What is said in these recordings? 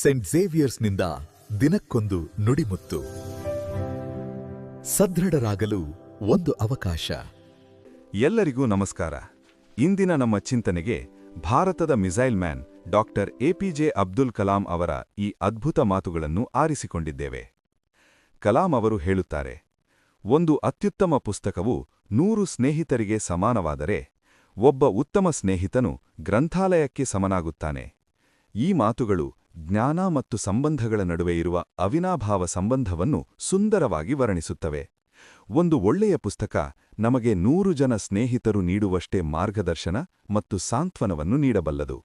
Scent ಝೇವಿಯರ್ಸ್ನಿಂದ ದಿನಕ್ಕೊಂದು ನುಡಿಮುತ್ತು. ಸದೃಢರಾಗಲು ಒಂದು ಅವಕಾಶ. ಎಲ್ಲರಿಗೂ ನಮಸ್ಕಾರ. ಇಂದಿನ ನಮ್ಮ ಚಿಂತನೆಗೆ ಭಾರತದ missile man doctor APJ Abdul Kalam ಅವರ ಈ ಅದ್ಭುತ ಮಾತುಗಳನ್ನು ಆರಿಸಿಕೊಂಡಿದ್ದೇವೆ. ಕಲಾಂ ಅವರು ಹೇಳುತ್ತಾರೆ, ಒಂದು ಅತ್ಯುತ್ತಮ ಪುಸ್ತಕವು ನೂರು ಸ್ನೇಹಿತರಿಗೆ ಸಮಾನವಾದರೆ ಒಬ್ಬ ಉತ್ತಮ ಸ್ನೇಹಿತನು ಗ್ರಂಥಾಲಯಕ್ಕೆ ಸಮನಾಗುತ್ತಾನೆ. ಈ ಮಾತುಗಳು ಜ್ಞಾನ ಮತ್ತು ಸಂಬಂಧಗಳ ನಡುವೆ ಇರುವ ಅವಿನಾಭಾವ ಸಂಬಂಧವನ್ನು ಸುಂದರವಾಗಿ ವರ್ಣಿಸುತ್ತವೆ. ಒಂದು ಒಳ್ಳೆಯ ಪುಸ್ತಕ ನಮಗೆ ನೂರು ಜನ ಸ್ನೇಹಿತರು ನೀಡುವಷ್ಟೇ ಮಾರ್ಗದರ್ಶನ ಮತ್ತು ಸಾಂತ್ವನವನ್ನು ನೀಡಬಲ್ಲದು.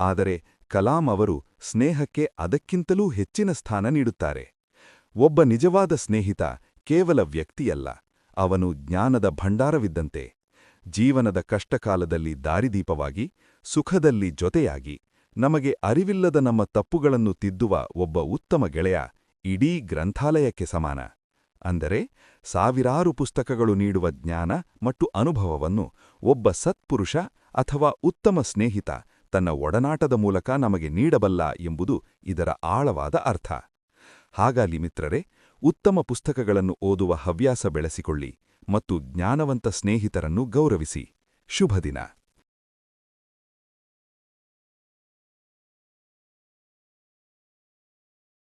ಆದರೆ ಕಲಾಂ ಅವರು ಸ್ನೇಹಕ್ಕೆ ಅದಕ್ಕಿಂತಲೂ ಹೆಚ್ಚಿನ ಸ್ಥಾನ ನೀಡುತ್ತಾರೆ. ಒಬ್ಬ ನಿಜವಾದ ಸ್ನೇಹಿತ ಕೇವಲ ವ್ಯಕ್ತಿಯಲ್ಲ, ಅವನು ಜ್ಞಾನದ ಭಂಡಾರವಿದ್ದಂತೆ. ಜೀವನದ ಕಷ್ಟಕಾಲದಲ್ಲಿ ದಾರಿದೀಪವಾಗಿ, ಸುಖದಲ್ಲಿ ಜೊತೆಯಾಗಿ ನಮಗೆ ಅರಿವಿಲ್ಲದ ನಮ್ಮ ತಪ್ಪುಗಳನ್ನು ತಿದ್ದುವ ಒಬ್ಬ ಉತ್ತಮ ಗೆಳೆಯ ಇಡೀ ಗ್ರಂಥಾಲಯಕ್ಕೆ ಸಮಾನ. ಅಂದರೆ ಸಾವಿರಾರು ಪುಸ್ತಕಗಳು ನೀಡುವ ಜ್ಞಾನ ಮತ್ತು ಅನುಭವವನ್ನು ಒಬ್ಬ ಸತ್ಪುರುಷ ಅಥವಾ ಉತ್ತಮ ಸ್ನೇಹಿತ ತನ್ನ ಒಡನಾಟದ ಮೂಲಕ ನಮಗೆ ನೀಡಬಲ್ಲ ಎಂಬುದು ಇದರ ಆಳವಾದ ಅರ್ಥ. ಹಾಗಾಗಿ ಮಿತ್ರರೇ, ಉತ್ತಮ ಪುಸ್ತಕಗಳನ್ನು ಓದುವ ಹವ್ಯಾಸ ಬೆಳೆಸಿಕೊಳ್ಳಿ ಮತ್ತು ಜ್ಞಾನವಂತ ಸ್ನೇಹಿತರನ್ನು ಗೌರವಿಸಿ. ಶುಭ ದಿನ